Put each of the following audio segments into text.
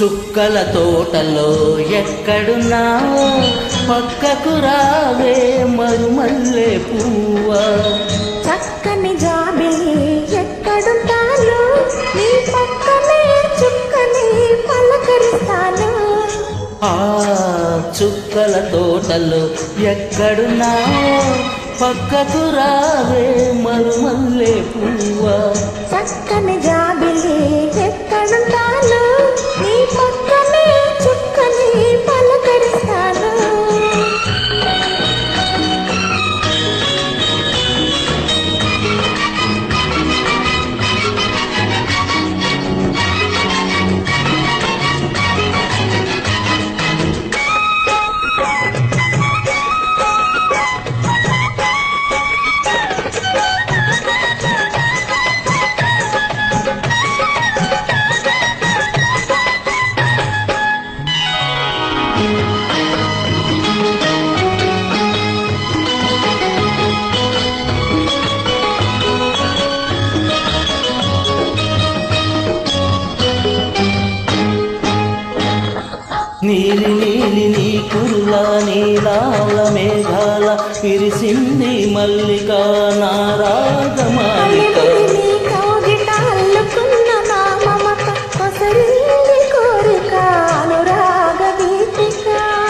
చుక్కల తోటలో ఎక్కడున్నావో పక్కకు రావే మరుమల్లె పువ్వా. చక్కని జాబిలి ఎక్కడుంటాను? నీ పక్కనే చుక్కని పలకరిస్తాను. ఆ చుక్కల తోటలో ఎక్కడున్నావో పక్కకు రావే మరుమల్లె పువ్వా. చక్కని జాబిలి నీలి నీలి నీ కురుల నీలాల మేఘాల విరిసింది మల్లిక నారాగమాలిక.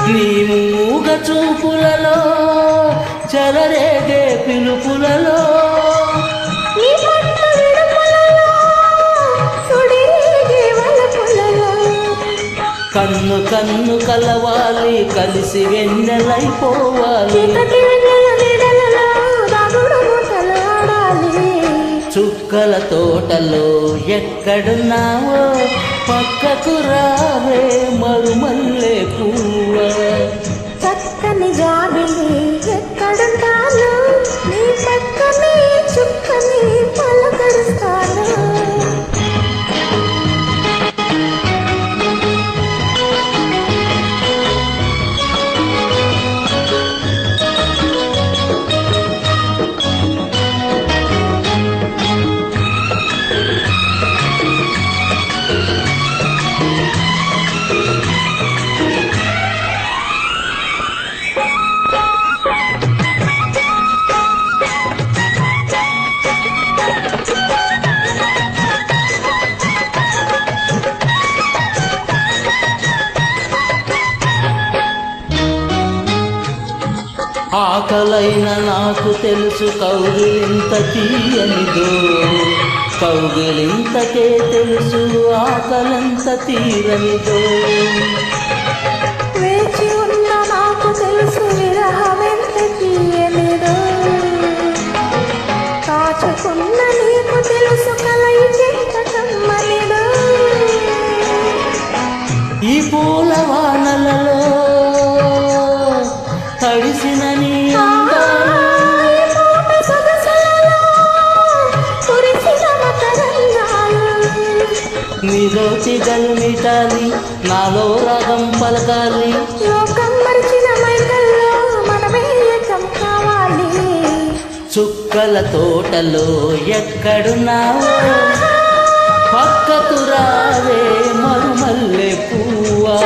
నీ మూగ చూపులలో చెలరేగే పిలుపులలో కన్ను కన్ను కలవాలి కలిసి వెన్నెలైపోవాలి. చుక్కల తోటలో ఎక్కడున్నావో పక్కకు రావే మరుమల్లె పువ్వా ఆకలైన నాకు తెలుసు కౌగిలింత తీయనిదో. కౌగిలింతకే తెలుసు ఆకలంత తీరనిదో. వేచి ఉన్న నాకు తెలుసు విరహమెంత తీయనిదో. కాచుకున్న నీకు తెలుసు కలయి చెంత కమ్మనిదో. ఈ పూల వానలలో నీలోచి గల్మిటాలి నాలో రాగం పలకాలి. లోకం మరిచిన మైకల్లో మనమే ఏకం కావాలి. చుక్కల తోటలో ఎక్కడున్నావో? పక్కకు రావే మరుమల్లె పువ్వా